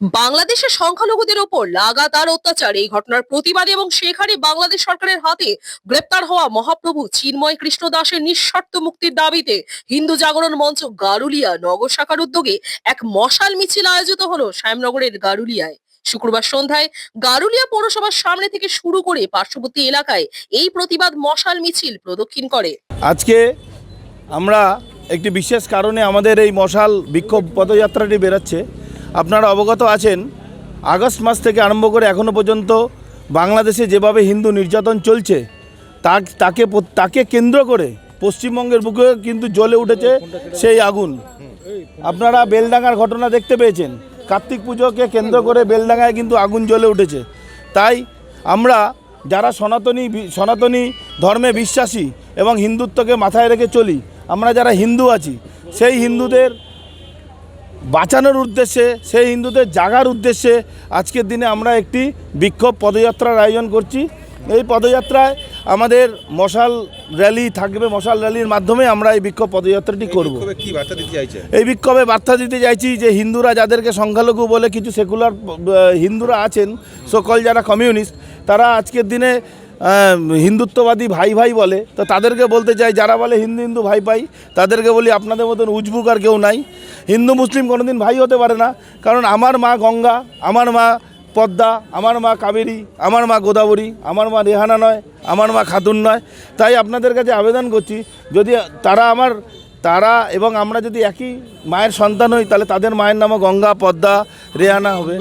বাংলাদেশের সংখ্যালঘুদের ওপর লাগাতার অত্যাচার, এই ঘটনার প্রতিবাদে এবং সেখানে বাংলাদেশ সরকারের হাতে গ্রেপ্তার হওয়া মহাপ্রভু চিন্ময় কৃষ্ণ দাসের নিঃশর্ত মুক্তির দাবিতে হিন্দু জাগরণ মঞ্চ গারুলিয়া নগর শাখার উদ্যোগে এক মশাল মিছিল আয়োজিত হলো শ্যামনগরের গারুলিয়ায়। শুক্রবার সন্ধ্যায় গারুলিয়া পৌরসভার সামনে থেকে শুরু করে পার্শ্ববর্তী এলাকায় এই প্রতিবাদ মশাল মিছিল প্রদক্ষিণ করে। আজকে আমরা একটি বিশেষ কারণে আমাদের এই মশাল বিক্ষোভ পদযাত্রাটি বেরোচ্ছে। আপনারা অবগত আছেন, আগস্ট মাস থেকে আরম্ভ করে এখনও পর্যন্ত বাংলাদেশে যেভাবে হিন্দু নির্যাতন চলছে, তাকে তাকে কেন্দ্র করে পশ্চিমবঙ্গের বুকে কিন্তু জ্বলে উঠেছে সেই আগুন। আপনারা বেলডাঙ্গার ঘটনা দেখতে পেয়েছেন, কার্তিক পুজোকে কেন্দ্র করে বেলডাঙ্গায় কিন্তু আগুন জ্বলে উঠেছে। তাই আমরা যারা সনাতনী সনাতনী ধর্মে বিশ্বাসী এবং হিন্দুত্বকে মাথায় রেখে চলি, আমরা যারা হিন্দু আছি, সেই হিন্দুদের বাঁচানোর উদ্দেশ্যে সেই হিন্দুদের জাগার উদ্দেশ্যে আজকের দিনে আমরা একটি বিক্ষোভ পদযাত্রার আয়োজন করছি। এই পদযাত্রায় আমাদের মশাল র্যালি থাকবে মশাল র্যালির মাধ্যমে আমরা এই বিক্ষোভ পদযাত্রাটি করব। এই বিক্ষোভে বার্তা দিতে চাইছি যে হিন্দুরা যাদেরকে সংখ্যালঘু বলে কিছু সেকুলার হিন্দুরা আছেন সকল যারা কমিউনিস্ট তারা আজকের দিনে হিন্দুত্ববাদী ভাই ভাই বলে, তো তাদেরকে বলতে চাই, যারা বলে হিন্দু হিন্দু ভাই ভাই, তাদেরকে বলি আপনাদের মতন উজবুক আর কেউ নাই। হিন্দু মুসলিম কোনোদিন ভাই হতে পারে না, কারণ আমার মা গঙ্গা, আমার মা পদ্মা, আমার মা কাবেরী, আমার মা গোদাবরী, আমার মা রেহানা নয়, আমার মা খাতুন নয়। তাই আপনাদের কাছে আবেদন করছি, যদি তারা আমার, তারা এবং আমরা যদি একই মায়ের সন্তান হই, তাহলে তাদের মায়ের নামও গঙ্গা, পদ্মা, রেহানা হবে।